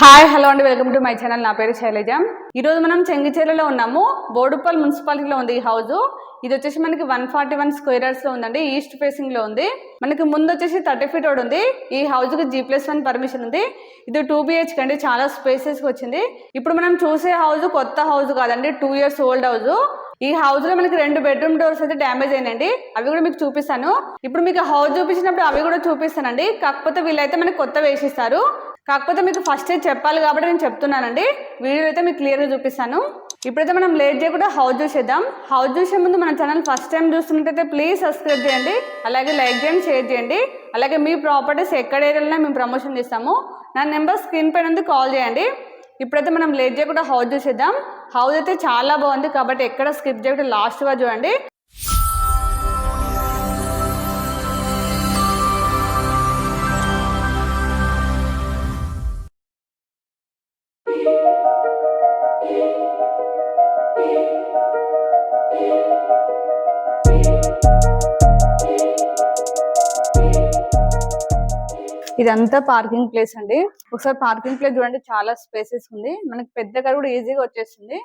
Hi hello అండి. Welcome to my channel. నా పేరు శైలజ. ఈరోజు మనం చెంగిచేర్లలో ఉన్నాము. బోడుపల్ మున్సిపాలిటీలో ఉంది ఈ హౌస్ ఇది వచ్చేసి మనకి వన్ ఫార్టీ వన్ స్క్వేరర్స్లో ఉందండి. ఈస్ట్ ఫేసింగ్లో ఉంది. మనకి ముందు వచ్చేసి థర్టీ ఫీట్ రోడ్ ఉంది. ఈ హౌస్కి జీ ప్లస్ వన్ పర్మిషన్ ఉంది. ఇది టూ బిహెచ్కే అండి. చాలా స్పేసెస్ వచ్చింది. ఇప్పుడు మనం చూసే హౌస్ కొత్త హౌస్ కాదండి. టూ ఇయర్స్ ఓల్డ్ హౌస్ ఈ హౌస్లో మనకి రెండు బెడ్రూమ్ డోర్స్ అయితే డ్యామేజ్ అయినాయండి. అవి కూడా మీకు చూపిస్తాను. ఇప్పుడు మీకు హౌస్ చూపించినప్పుడు అవి కూడా చూపిస్తానండి. కాకపోతే వీళ్ళైతే మనకి కొత్త వేసిస్తారు. కాకపోతే మీకు ఫస్ట్ చెప్పాలి కాబట్టి నేను చెప్తున్నానండి. వీడియో అయితే మీకు క్లియర్గా చూపిస్తాను. ఇప్పుడైతే మనం లేట్ చేయకుండా హౌస్ చూసేద్దాం హౌస్ చూసే ముందు మన ఛానల్ ఫస్ట్ టైం చూస్తున్నట్టయితే ప్లీజ్ సబ్స్క్రైబ్ చేయండి. అలాగే లైక్ చేయండి షేర్ చేయండి. అలాగే మీ ప్రాపర్టీస్ ఎక్కడ ఏరియాలో మేము ప్రమోషన్ చేస్తాము నా నెంబర్ స్క్రీన్ పైన ఉంది కాల్ చేయండి. ఇప్పుడైతే మనం లేట్ చేయకుండా హౌస్ చూసేద్దాం హౌస్ అయితే చాలా బాగుంది కాబట్టి ఎక్కడ స్కిప్ చేయకుండా లాస్ట్గా చూడండి. ఇదంతా పార్కింగ్ ప్లేస్ అండి. ఒకసారి పార్కింగ్ ప్లేస్ చూడండి చాలా స్పేసెస్ ఉంది. మనకి పెద్ద కార్ కూడా ఈజీగా వచ్చేస్తుంది.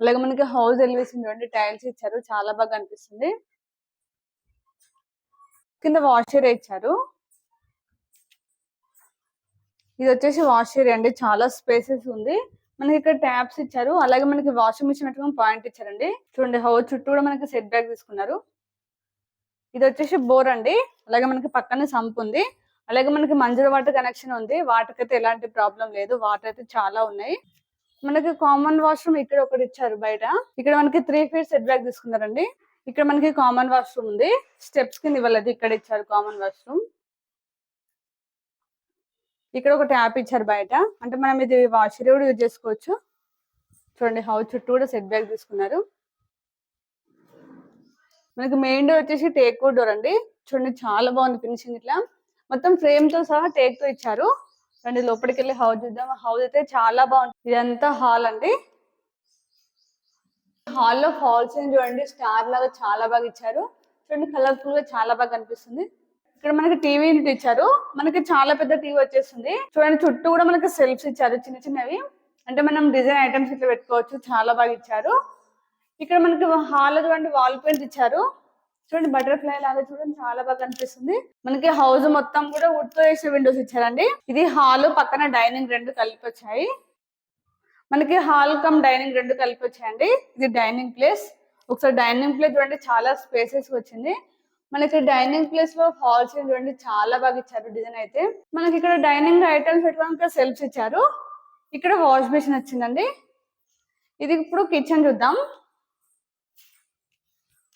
అలాగే మనకి హౌస్ ఎలివేషన్ చూడండి టైల్స్ ఇచ్చారు చాలా బాగా అనిపిస్తుంది. కింద వాష్ ఇచ్చారు. ఇది వచ్చేసి వాష్ ఏరియా అండి చాలా స్పేసెస్ ఉంది. మనకి ఇక్కడ ట్యాప్స్ ఇచ్చారు అలాగే మనకి వాషింగ్ మిషన్ పెట్టుకుని పాయింట్ ఇచ్చారండి. చూడండి హౌస్ చుట్టూ కూడా మనకి సెట్ బ్యాక్ తీసుకున్నారు. ఇది వచ్చేసి బోర్ అండి అలాగే మనకి పక్కనే సంప్ ఉంది. అలాగే మనకి మంజుల వాటర్ కనెక్షన్ ఉంది. వాటర్ ఎలాంటి ప్రాబ్లం లేదు. వాటర్ అయితే చాలా ఉన్నాయి. మనకి కామన్ వాష్రూమ్ ఇక్కడ ఒకటి ఇచ్చారు బయట. ఇక్కడ మనకి త్రీ ఫీట్ సెట్ బ్యాక్ తీసుకున్నారండి. ఇక్కడ మనకి కామన్ వాష్రూమ్ ఉంది. స్టెప్స్ కింద ఇవ్వలేదు. ఇక్కడ ఇచ్చారు కామన్ వాష్రూమ్ ఇక్కడ ఒక ట్యాప్ ఇచ్చారు బయట. అంటే మనం ఇది వాషర్ కూడా యూజ్ చేసుకోవచ్చు. చూడండి హౌస్ చుట్టూ కూడా సెట్ బ్యాక్ తీసుకున్నారు. మనకి మెయిన్ డోర్ వచ్చేసి టేక్ వుడ్ డోర్ అండి. చూడండి చాలా బాగుంది ఫినిషింగ్ ఇట్లా. మొత్తం ఫ్రేమ్తో సహా టేక్తో ఇచ్చారు. రండి లోపలికి వెళ్ళి హౌస్ చూద్దాం హౌస్ అయితే చాలా బాగుంటుంది. ఇదంతా హాల్ అండి. హాల్లో ఫాల్స్ చూడండి స్టార్ లాగా చాలా బాగా ఇచ్చారు. చూడండి కలర్ఫుల్గా చాలా బాగా కనిపిస్తుంది. ఇక్కడ మనకి టీవీ యూనిట్ ఇచ్చారు. మనకి చాలా పెద్ద టీవీ వచ్చేస్తుంది. చూడండి చుట్టూ కూడా మనకి సెల్ఫ్స్ ఇచ్చారు చిన్న చిన్నవి. అంటే మనం డిజైన్ ఐటమ్స్ ఇట్లా పెట్టుకోవచ్చు. చాలా బాగా ఇచ్చారు. ఇక్కడ మనకి హాల్ చూడండి వాల్ పెయింట్ ఇచ్చారు. చూడండి బటర్ఫ్లై లాగా చూడండి చాలా బాగా కనిపిస్తుంది. మనకి హౌస్ మొత్తం కూడా వుడ్తో వేసిన విండోస్ ఇచ్చారండి. ఇది హాల్ పక్కన డైనింగ్ రెండు కలిపి వచ్చాయి మనకి హాల్ కమ్ డైనింగ్ రెండు కలిపి వచ్చాయండి ఇది డైనింగ్ ప్లేస్ ఒకసారి డైనింగ్ ప్లేస్ చూడండి చాలా స్పేసెస్ వచ్చింది. మనకి డైనింగ్ ప్లేస్లో హాల్స్ చూడండి చాలా బాగా ఇచ్చారు డిజైన్ అయితే. మనకి ఇక్కడ డైనింగ్ ఐటమ్స్ పెట్టుకోవడానికి సెల్ఫ్స్ ఇచ్చారు. ఇక్కడ వాష్ బేసిన్ వచ్చిందండి. ఇది ఇప్పుడు కిచెన్ చూద్దాం.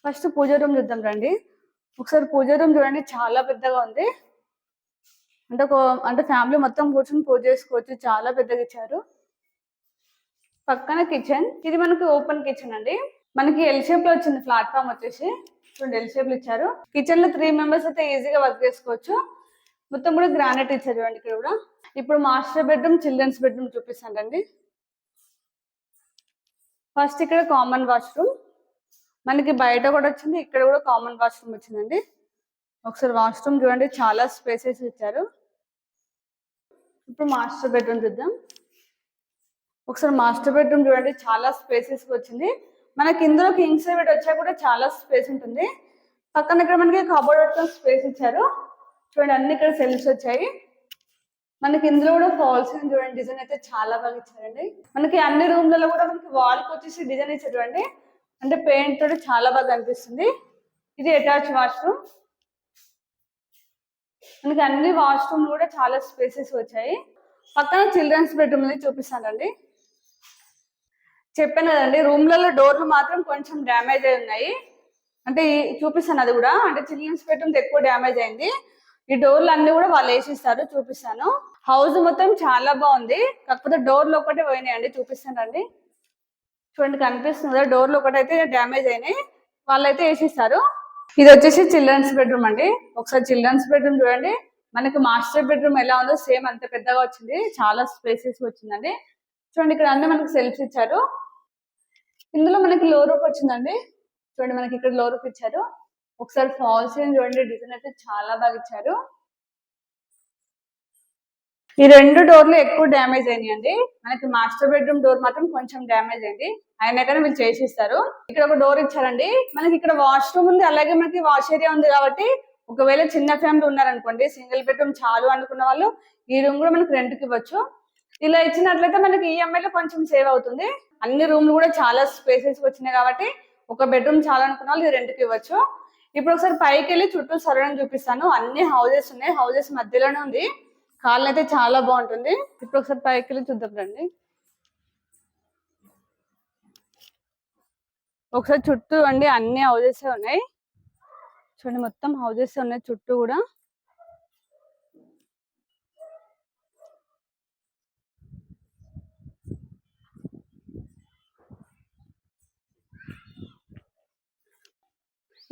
ఫస్ట్ పూజ రూమ్ చూద్దాం రండి. ఒకసారి పూజ రూమ్ చూడండి చాలా పెద్దగా ఉంది. అంటే ఒక అంటే ఫ్యామిలీ మొత్తం కూర్చొని పూజ చేసుకోవచ్చు చాలా పెద్దగా ఇచ్చారు. పక్కన కిచెన్ ఇది మనకి ఓపెన్ కిచెన్ అండి. మనకి ఎల్ షేప్లో వచ్చింది ప్లాట్ఫామ్ వచ్చేసి. చూడండి ఎల్ షేప్లో ఇచ్చారు. కిచెన్లో త్రీ మెంబర్స్ అయితే ఈజీగా వర్క్ చేసుకోవచ్చు. మొత్తం కూడా గ్రానైట్ ఇచ్చారు చూడండి ఇక్కడ కూడా. ఇప్పుడు మాస్టర్ బెడ్రూమ్ చిల్డ్రన్స్ బెడ్రూమ్ చూపిస్తానండి ఫస్ట్ ఇక్కడ కామన్ వాష్రూమ్ మనకి బయట కూడా వచ్చింది ఇక్కడ కూడా కామన్ వాష్రూమ్ వచ్చిందండి. ఒకసారి వాష్రూమ్ చూడండి చాలా స్పేసెస్ ఇచ్చారు. ఇప్పుడు మాస్టర్ బెడ్రూమ్ చూద్దాం. ఒకసారి మాస్టర్ బెడ్రూమ్ చూడండి చాలా స్పేసెస్ వచ్చింది. మనకి ఇందులో కింగ్స్ బెడ్ వచ్చా కూడా చాలా స్పేస్ ఉంటుంది. పక్కన ఇక్కడ మనకి కబోర్డ్ పెట్టుకుని స్పేస్ ఇచ్చారు. చూడండి అన్ని ఇక్కడ సెల్స్ వచ్చాయి. మనకి ఇందులో కూడా ఫాల్స్ చూడండి డిజైన్ అయితే చాలా బాగా ఇచ్చారండి. మనకి అన్ని రూమ్లలో కూడా మనకి వాల్కి వచ్చేసి డిజైన్ ఇచ్చారు చూడండి. అంటే పెయింట్ తోటి చాలా బాగా కనిపిస్తుంది. ఇది అటాచ్ వాష్రూమ్ మనకి అన్ని వాష్రూమ్ కూడా చాలా స్పేసెస్ వచ్చాయి. పక్కన చిల్డ్రన్స్ బెడ్రూమ్ అనేది చూపిస్తానండి. చెప్పాను కదండి రూమ్లలో డోర్లు మాత్రం కొంచెం డ్యామేజ్ అయి ఉన్నాయి. అంటే చూపిస్తాను అది కూడా. అంటే చిల్డ్రన్స్ బెడ్రూమ్ ఎక్కువ డ్యామేజ్ అయింది. ఈ డోర్లు అన్ని కూడా వాళ్ళు వేసిస్తారు చూపిస్తాను. హౌస్ మొత్తం చాలా బాగుంది. కాకపోతే డోర్లు ఒకటే పోయినాయండి చూపిస్తానండి. చూడండి కనిపిస్తుంది. కదా డోర్లు ఒకటైతే డ్యామేజ్ అయినాయి. వాళ్ళైతే వేసిస్తారు ఇది వచ్చేసి చిల్డ్రన్స్ బెడ్రూమ్ అండి. ఒకసారి చిల్డ్రన్స్ బెడ్రూమ్ చూడండి. మనకి మాస్టర్ బెడ్రూమ్ ఎలా ఉందో సేమ్ అంత పెద్దగా వచ్చింది. చాలా స్పేసెస్ వచ్చిందండి. చూడండి ఇక్కడ అన్ని మనకి సెల్ఫ్స్ ఇచ్చారు. ఇందులో మనకి లో రూప్ వచ్చిందండి. చూడండి మనకి ఇక్కడ లో రూప్ ఇచ్చారు. ఒకసారి ఫాల్స్ చూడండి డిజైన్ అయితే చాలా బాగా ఇచ్చారు. ఈ రెండు డోర్లు ఎక్కువ డ్యామేజ్ అయినాయండి. మనకి మాస్టర్ బెడ్రూమ్ డోర్ మాత్రం కొంచెం డ్యామేజ్ అయింది. అయినా కానీ వీళ్ళు చేసిస్తారు. ఇక్కడ ఒక డోర్ ఇచ్చారండి. మనకి ఇక్కడ వాష్రూమ్ ఉంది అలాగే మనకి వాష్ ఏరియా ఉంది కాబట్టి ఒకవేళ చిన్న ఫ్యామిలీ ఉన్నారనుకోండి సింగిల్ బెడ్రూమ్ చాలు అనుకున్న వాళ్ళు ఈ రూమ్ కూడా మనకి రెంట్కి ఇవ్వచ్చు. ఇలా ఇచ్చినట్లయితే మనకి ఈఎంఐ లో కొంచెం సేవ్ అవుతుంది. అన్ని రూమ్లు కూడా చాలా స్పేసెస్ వచ్చినాయి కాబట్టి ఒక బెడ్రూమ్ చాలా అనుకున్న వాళ్ళు ఇది రెంట్కి ఇవ్వచ్చు. ఇప్పుడు ఒకసారి పైకి వెళ్ళి చుట్టూ సరౌండింగ్ చూపిస్తాను. అన్ని హౌజెస్ ఉన్నాయి. హౌజెస్ మధ్యలోనే ఉంది. కాళ్ళు అయితే చాలా బాగుంటుంది. ఇప్పుడు ఒకసారి పైకి వెళ్ళి చూద్దాం రండి. ఒకసారి చుట్టూ అండి అన్ని హౌజెస్ ఉన్నాయి. చూడండి మొత్తం హౌజెస్ ఉన్నాయి చుట్టూ కూడా.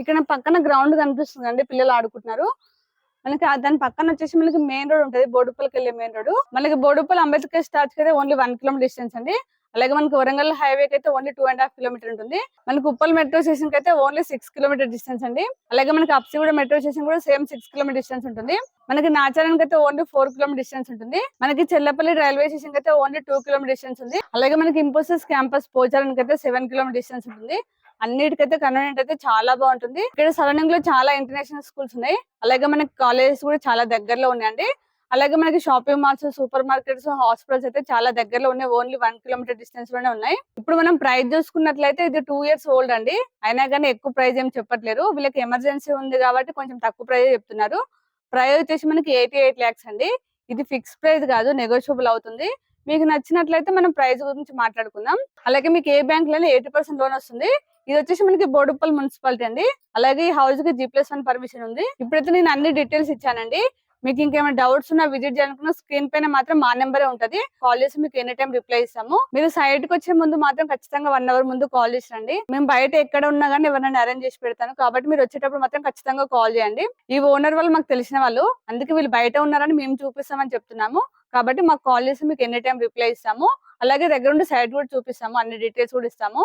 ఇక్కడ పక్కన గ్రౌండ్ కనిపిస్తుంది అండి పిల్లలు ఆడుకుంటున్నారు. మనకి దాని పక్కన వచ్చేసి మనకి మెయిన్ రోడ్ ఉంటుంది. బోడుప్పలకి వెళ్ళే మెయిన్ రోడ్ మనకి బోడుపల్లి అంబేద్కర్ స్టార్ట్ అయితే ఓన్లీ వన్ కిలోమీటర్ డిస్టెన్స్ అండి. అలాగే మనకి వరంగల్ హైవే అయితే only two and half kilometer ఉంటుంది. మనకి ఉప్పల్ మెట్రో స్టేషన్కి అయితే ఓన్లీ సిక్స్ కిలోమీటర్ డిస్టెన్స్ అండి. అలాగే మనకి అప్సిగూడ మెట్రో స్టేషన్ కూడా సేమ్ సిక్స్ కిలోమీటర్ డిస్టెన్స్ ఉంటుంది. మనకి నాచారానికి అయితే ఓన్లీ ఫోర్ కిలోమీటర్ డిస్టెన్స్ ఉంటుంది. మనకి చెల్లపల్లి రైల్వే స్టేషన్ అయితే ఓన్లీ టూ కిలోమీటర్ డిస్టెన్స్ ఉంది. అలాగే మనకి ఇంపోసిస్ క్యాంపస్ పోచారానికి అయితే సెవెన్ కిలోమీటర్ డిస్టెన్స్ ఉంటుంది. అన్నిటికైతే కన్వీనియంట్ అయితే చాలా బాగుంటుంది. ఇక్కడ సరౌండింగ్లో చాలా ఇంటర్నేషనల్ స్కూల్స్ ఉన్నాయి. అలాగే మనకి కాలేజెస్ కూడా చాలా దగ్గరలో ఉన్నాయండి. అలాగే మనకి shopping malls super markets hospitals అయితే చాలా దగ్గరలో ఉన్నాయి. ఓన్లీ వన్ కిలోమీటర్ డిస్టెన్స్లోనే ఉన్నాయి. ఇప్పుడు మనం ప్రైస్ చూసుకున్నట్లయితే ఇది టూ ఇయర్స్ ఓల్డ్ అండి. అయినా కానీ ఎక్కువ ప్రైస్ ఏం చెప్పట్లేరు వీళ్ళకి ఎమర్జెన్సీ ఉంది కాబట్టి కొంచెం తక్కువ ప్రైస్ చెప్తున్నారు. ప్రైస్ వచ్చేసి మనకి ఎయిటీ ఎయిట్ ల్యాక్స్ అండి. ఇది ఫిక్స్ ప్రైస్ కాదు నెగోషియబుల్ అవుతుంది. మీకు నచ్చినట్లయితే మనం ప్రైస్ గురించి మాట్లాడుకుందాం. అలాగే మీకు ఏ బ్యాంక్లోనే ఎయిటీ పర్సెంట్ లోన్ వస్తుంది. ఇది వచ్చేసి మనకి బోడుప్పల్ మున్సిపాలిటీ అండి. అలాగే ఈ హౌస్కి జీ ప్లస్ వన్ పర్మిషన్ ఉంది. ఇప్పుడైతే నేను అన్ని డీటెయిల్స్ ఇచ్చానండి. మీకు ఇంకేమైనా డౌట్స్ ఉన్నా విజిట్ చేయాలనుకున్న స్క్రీన్ పైన మాత్రం మా నెంబరే ఉంటది. కాల్ చేసి మీకు ఎనీ టైం రిప్లై ఇస్తాము. మీరు సైట్కి వచ్చే ముందు మాత్రం ఖచ్చితంగా వన్ అవర్ ముందు కాల్ చేసిరండి. మేము బయట ఎక్కడ ఉన్నా కానీ ఎవరైనా అరేంజ్ చేసి పెడతాను. కాబట్టి మీరు వచ్చేటప్పుడు మాత్రం ఖచ్చితంగా కాల్ చేయండి. ఈ ఓనర్ వాళ్ళు మాకు తెలిసిన వాళ్ళు. అందుకే వీళ్ళు బయట ఉన్నారని మేము చూపిస్తామని చెప్తున్నాము. కాబట్టి మాకు కాల్ చేసి మీకు ఎనీ టైం రిప్లై ఇస్తాము. అలాగే దగ్గర ఉండి సైట్ కూడా చూపిస్తాము. అన్ని డీటెయిల్స్ కూడా ఇస్తాము.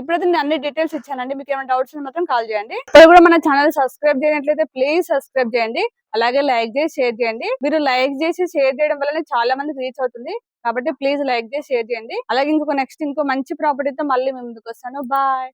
ఇప్పుడైతే నేను అన్ని డీటెయిల్స్ ఇచ్చానండి. మీకు ఏమైనా డౌట్స్ ఉంటే మాత్రం కాల్ చేయండి. ఇప్పుడు కూడా మన ఛానల్ సబ్స్క్రైబ్ చేయనట్లయితే ప్లీజ్ సబ్స్క్రైబ్ చేయండి. అలాగే లైక్ చేసి షేర్ చేయండి. మీరు లైక్ చేసి షేర్ చేయడం వల్లనే చాలా మందికి రీచ్ అవుతుంది. కాబట్టి ప్లీజ్ లైక్ చేసి షేర్ చేయండి. అలాగే ఇంకొక నెక్స్ట్ ఇంకో మంచి ప్రాపర్టీతో మళ్ళీ మేము ముందుకు వస్తాను. బాయ్